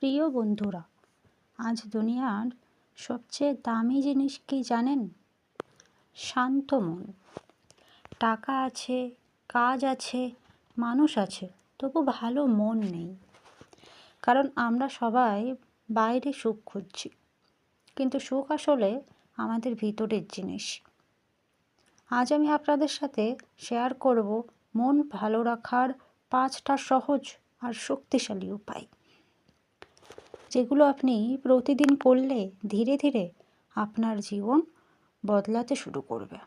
প্রিয় বন্ধুরা, আজ দুনিয়ার সবচেয়ে দামি জিনিস কি জানেন? শান্ত মন। টাকা আছে, কাজ আছে, মানুষ আছে, তবু ভালো মন নেই। কারণ আমরা সবাই বাইরে সুখ খুঁজছি। কিন্তু সুখ আসলে আমাদের ভিতরের জিনিস। আজ আমি আপনাদের সাথে শেয়ার করব মন ভালো রাখার পাঁচটা সহজ আর শক্তিশালী উপায়। যেগুলো আপনি প্রতিদিন করলে ধীরে ধীরে আপনার জীবন বদলাতে শুরু করবে।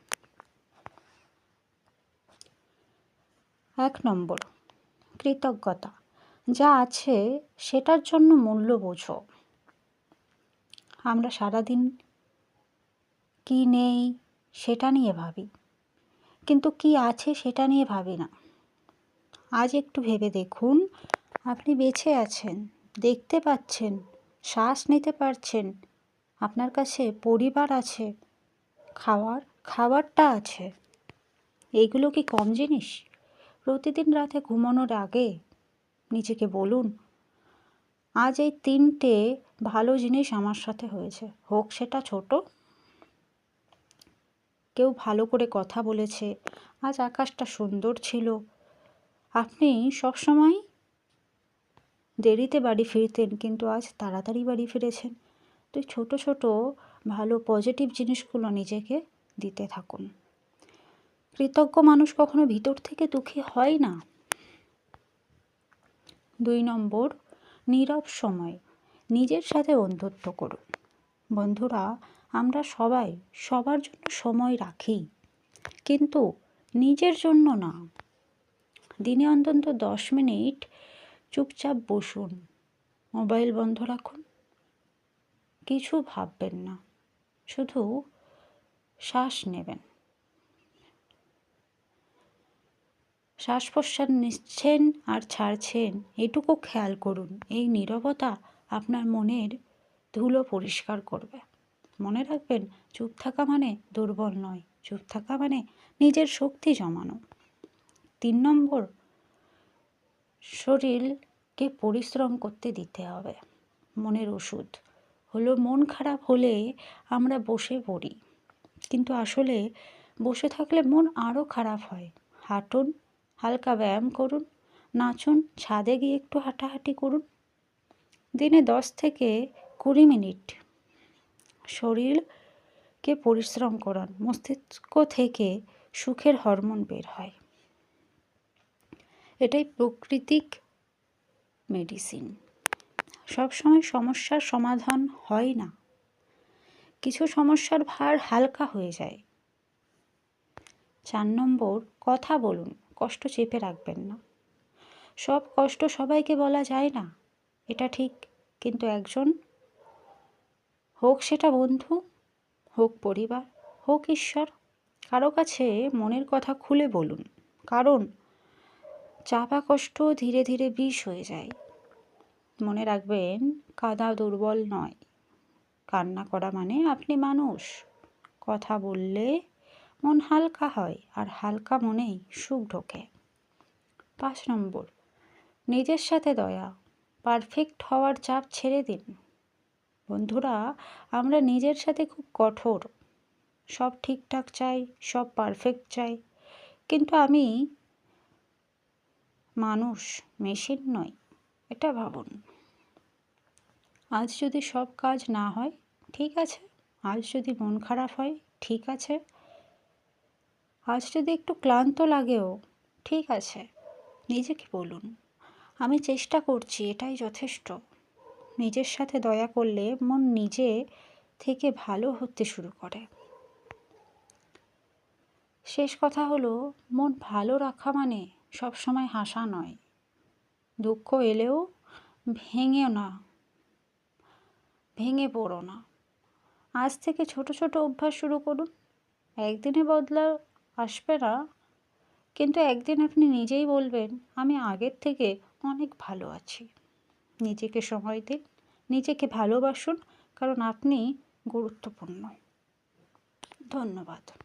এক নম্বর, কৃতজ্ঞতা। যা আছে সেটার জন্য মূল্য বোঝো। আমরা সারাদিন কি নেই সেটা নিয়ে ভাবি, কিন্তু কি আছে সেটা নিয়ে ভাবি না। আজ একটু ভেবে দেখুন, আপনি বেঁচে আছেন। দেখতে পাচ্ছেন, শ্বাস নিতে পারছেন, আপনার কাছে পরিবার আছে, খাওয়ার, খাবারটা আছে। এইগুলো কি কম জিনিস? প্রতিদিন রাতে ঘুমানোর আগে নিজেকে বলুন, আজ এই তিনটে ভালো জিনিস আমার সাথে হয়েছে, হোক সেটা ছোট। কেউ ভালো করে কথা বলেছে, আজ আকাশটা সুন্দর ছিল। আপনি সবসময় দেরিতে বাড়ি ফিরতেন, কিন্তু আজ তাড়াতাড়ি বাড়ি ফিরেছেন। তো ছোট ছোট, ভালো পজিটিভ জিনিসগুলো নিজেকে দিতে থাকুন। কৃতজ্ঞ মানুষ কখনো ভিতর থেকে দুঃখী হয় না। দুই নম্বর, নীরব সময়। নিজের সাথে বন্ধুত্ব করুন। বন্ধুরা, আমরা সবাই সবার জন্য সময় রাখি, কিন্তু নিজের জন্য না। দিনে অন্তত দশ মিনিট চুপচাপ বসুন। মোবাইল বন্ধ রাখুন। কিছু ভাববেন না। শুধু শ্বাস নেবেন। শ্বাস প্রশ্বাস নিচ্ছেন আর ছাড়ছেন, এটুকু খেয়াল করুন। এই নীরবতা আপনার মনের ধুলো পরিষ্কার করবে। মনে রাখবেন, চুপ থাকা মানে দুর্বল নয়। চুপ থাকা মানে নিজের শক্তি জমানো। তিন নম্বর শরীরকে পরিশ্রম করতে দিতে হবে, মনের ওষুধ। হলো মন খারাপ হলে আমরা বসে পড়ি, কিন্তু আসলে বসে থাকলে মন আরও খারাপ হয়। হাঁটুন, হালকা ব্যায়াম করুন, নাচুন, ছাদে গিয়ে একটু হাঁটাহাঁটি করুন। দিনে দশ থেকে কুড়ি মিনিট শরীরকে পরিশ্রম করান। মস্তিষ্ক থেকে সুখের হরমোন বের হয়। এটাই প্রাকৃতিক মেডিসিন সবসময় সমস্যার সমাধান হয় না। কিছু সমস্যার ভার হালকা হয়ে যায়। চার নম্বর, কথা বলুন, কষ্ট চেপে রাখবেন না। সব কষ্ট সবাইকে বলা যায় না, এটা ঠিক, কিন্তু একজন, হোক সেটা বন্ধু, হোক পরিবার, হোক ঈশ্বর, কারও কাছে মনের কথা খুলে বলুন। কারণ চাপা কষ্ট ধীরে ধীরে বিষ হয়ে যায়। মনে রাখবেন, কাদা দুর্বল নয়। কান্না করা মানে আপনি মানুষ। কথা বললে মন হালকা হয় আর হালকা মনেই সুখ ঢোকে। পাঁচ নম্বর, নিজের সাথে দয়া। পারফেক্ট হওয়ার চাপ ছেড়ে দিন। বন্ধুরা, আমরা নিজের সাথে খুব কঠোর। সব ঠিকঠাক চাই, সব পারফেক্ট চাই। কিন্তু আমি মানুষ মেশিন নয়, এটা ভাবুন। আজ যদি সব কাজ না হয়, ঠিক আছে। আজ যদি মন খারাপ হয়, ঠিক আছে। আজ যদি একটু ক্লান্ত লাগেও, ঠিক আছে। নিজেকে বলুন, আমি চেষ্টা করছি, এটাই যথেষ্ট। নিজের সাথে দয়া করলে মন নিজে থেকে ভালো হতে শুরু করে। শেষ কথা হলো, মন ভালো রাখা মানে সবসময় হাসা নয়। দুঃখ এলেও ভেঙে না, ভেঙে পড়ো না। আজ থেকে ছোট ছোট অভ্যাস শুরু করুন। একদিনে বদলা আসবে না, কিন্তু একদিন আপনি নিজেই বলবেন, আমি আগের থেকে অনেক ভালো আছি। নিজেকে সময় দিন, নিজেকে ভালোবাসুন, কারণ আপনি গুরুত্বপূর্ণ। ধন্যবাদ।